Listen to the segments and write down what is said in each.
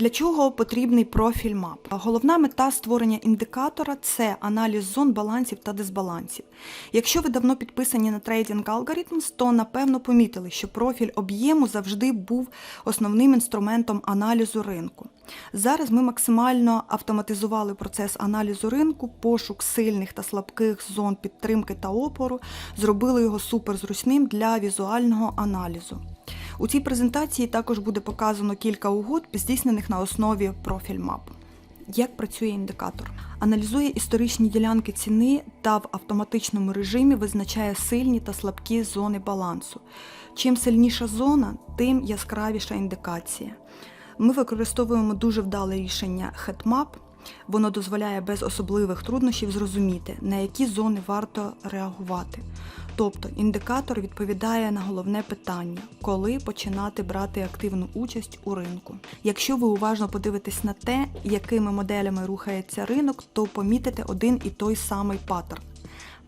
Для чого потрібний профіль МАП? Головна мета створення індикатора це аналіз зон балансів та дисбалансів. Якщо ви давно підписані на Trading Algorithms, то напевно помітили, що профіль об'єму завжди був основним інструментом аналізу ринку. Зараз ми максимально автоматизували процес аналізу ринку, пошук сильних та слабких зон підтримки та опору, зробили його суперзручним для візуального аналізу. У цій презентації також буде показано кілька угод, здійснених на основі профіль МАП. Як працює індикатор? Аналізує історичні ділянки ціни та в автоматичному режимі визначає сильні та слабкі зони балансу. Чим сильніша зона, тим яскравіша індикація. Ми використовуємо дуже вдале рішення HeadMap. Воно дозволяє без особливих труднощів зрозуміти, на які зони варто реагувати. Тобто індикатор відповідає на головне питання, коли починати брати активну участь у ринку. Якщо ви уважно подивитесь на те, якими моделями рухається ринок, то помітите один і той самий паттерн.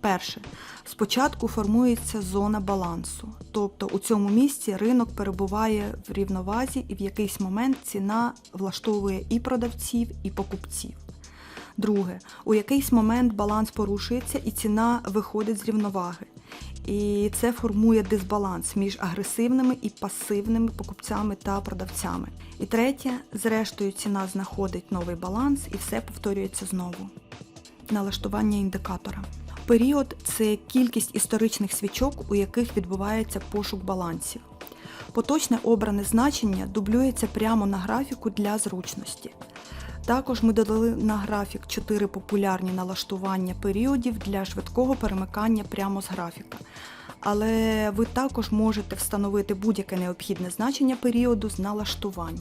Перше, спочатку формується зона балансу, тобто у цьому місці ринок перебуває в рівновазі і в якийсь момент ціна влаштовує і продавців, і покупців. Друге, у якийсь момент баланс порушується і ціна виходить з рівноваги. І це формує дисбаланс між агресивними і пасивними покупцями та продавцями. І третє, зрештою, ціна знаходить новий баланс і все повторюється знову. Налаштування індикатора. Період це кількість історичних свічок, у яких відбувається пошук балансів. Поточне обране значення дублюється прямо на графіку для зручності. Також ми додали на графік 4 популярні налаштування періодів для швидкого перемикання прямо з графіка. Але ви також можете встановити будь-яке необхідне значення періоду з налаштувань.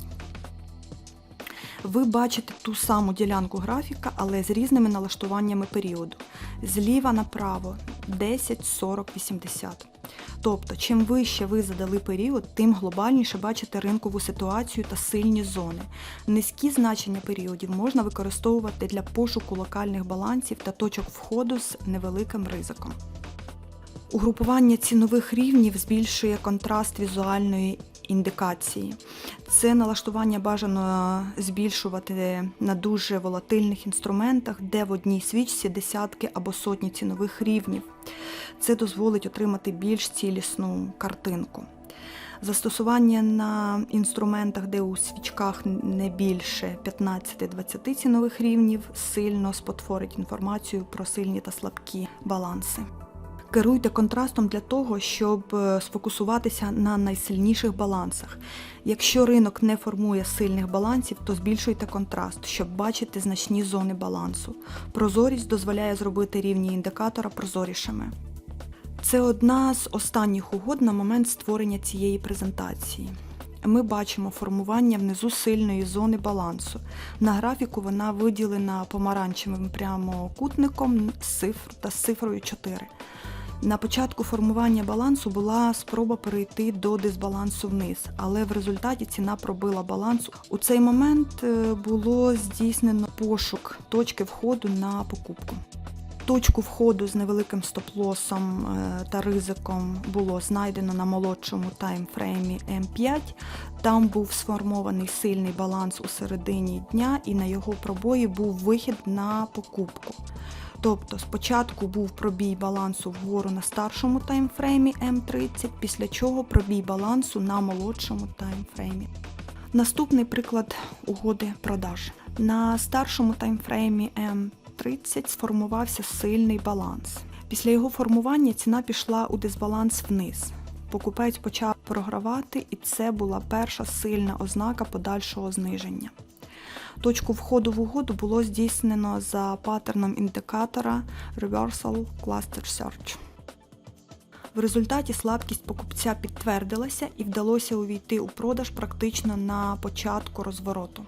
Ви бачите ту саму ділянку графіка, але з різними налаштуваннями періоду. Зліва направо 10, 40, 80. Тобто, чим вище ви задали період, тим глобальніше бачите ринкову ситуацію та сильні зони. Низькі значення періодів можна використовувати для пошуку локальних балансів та точок входу з невеликим ризиком. Угрупування цінових рівнів збільшує контраст візуальної індикації. Це налаштування бажано збільшувати на дуже волатильних інструментах, де в одній свічці десятки або сотні цінових рівнів. Це дозволить отримати більш цілісну картинку. Застосування на інструментах, де у свічках не більше 15-20 цінових рівнів, сильно спотворить інформацію про сильні та слабкі баланси. Керуйте контрастом для того, щоб е, сфокусуватися на найсильніших балансах. Якщо ринок не формує сильних балансів, то збільшуйте контраст, щоб бачити значні зони балансу. Прозорість дозволяє зробити рівні індикатора прозорішими. Це одна з останніх угод на момент створення цієї презентації. Ми бачимо формування внизу сильної зони балансу. На графіку вона виділена помаранчевим прямокутником та з цифрою 4. На початку формування балансу була спроба перейти до дисбалансу вниз, але в результаті ціна пробила баланс. У цей момент е, було здійснено пошук точки входу на покупку. Точку входу з невеликим стоп-лосом е, та ризиком було знайдено на молодшому таймфреймі М5. Там був сформований сильний баланс у середині дня, і на його пробої був вихід на покупку. Тобто спочатку був пробій балансу вгору на старшому таймфреймі М30, після чого пробій балансу на молодшому таймфреймі. Наступний приклад угоди продаж. На старшому таймфреймі М30 сформувався сильний баланс. Після його формування ціна пішла у дисбаланс вниз. Покупець почав програвати, і це була перша сильна ознака подальшого зниження. Точку входу в угоду було здійснено за паттерном індикатора Reversal Cluster Search. В результаті слабкість покупця підтвердилася і вдалося увійти у продаж практично на початку розвороту.